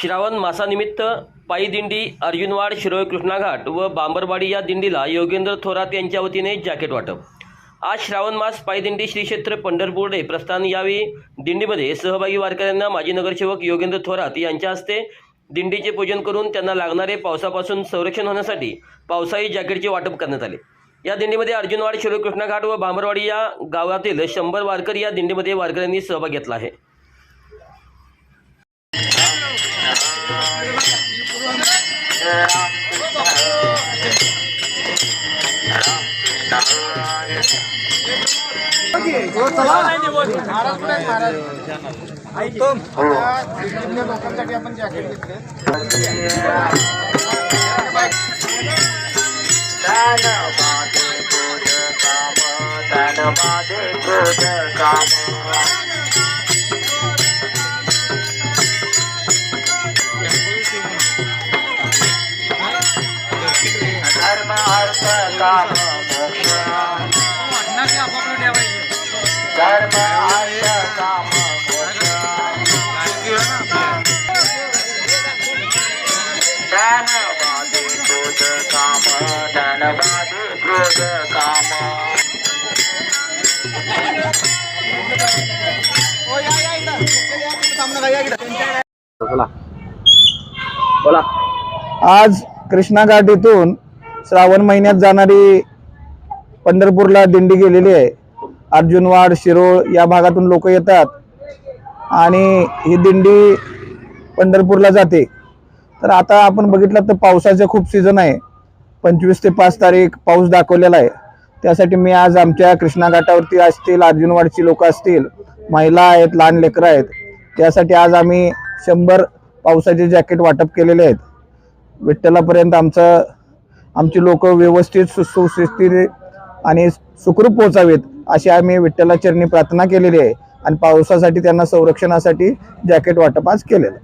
श्रावण मासानिमित्त पायी दिंडी अर्जुनवाड शिरोळ कृष्णाघाट व बांबरवाडी या दिंडीला योगेंद्र थोरात यांच्या वतीने जॅकेट वाटप. आज श्रावण मास पायदिंडी श्री क्षेत्र पंढरपूरडे प्रस्थान यावेळी दिंडीमध्ये सहभागी वारकऱ्यांना माजी नगरसेवक योगेंद्र थोरात यांच्या हस्ते दिंडीचे पूजन करून त्यांना लागणारे पावसापासून संरक्षण होण्यासाठी पावसाळी जॅकेटचे वाटप करण्यात आले. या दिंडीमध्ये अर्जुनवाडी शिरोळ घाट व बांबरवाडी या गावातील शंभर वारकरी या दिंडीमध्ये वारकऱ्यांनी सहभाग घेतला आहे. लोकांसाठी आपण जॅकेट घेतले धर्म अर्थ काम मोक्ष धर्म अर्थ काम धनवादी क्रोध काम धनवादी क्रोध काम बोला. आज कृष्णा घाटीतून श्रावण महिन्यात जाणारी पंढरपूरला दिंडी गेलेली आहे. अर्जुनवाड शिरोळ या भागातून लोक येतात. आणि ही दिंडी पंढरपूरला जाते. तर आता आपण बघितलं तर पावसाचे खूप सीझन आहे. पंचवीस ते पाच तारीख पाऊस दाखवलेला आहे. त्यासाठी मी आज आमच्या कृष्णा घाटावरती असतील अर्जुनवाडची लोक असतील महिला आहेत लहान लेकरं आहेत त्यासाठी आज आम्ही शंभर पावसाचे जॅकेट वाटप केलेले आहेत. विठ्ठलापर्यंत आमचं आमची लोक व्यवस्थित सुशिस्तीत आणि सुखरूप पोचावेत अशी आम्ही विठ्ठलाचरणी प्रार्थना केलेली आहे. आणि पावसासाठी त्यांना संरक्षणासाठी जॅकेट वाटप आज केलेलं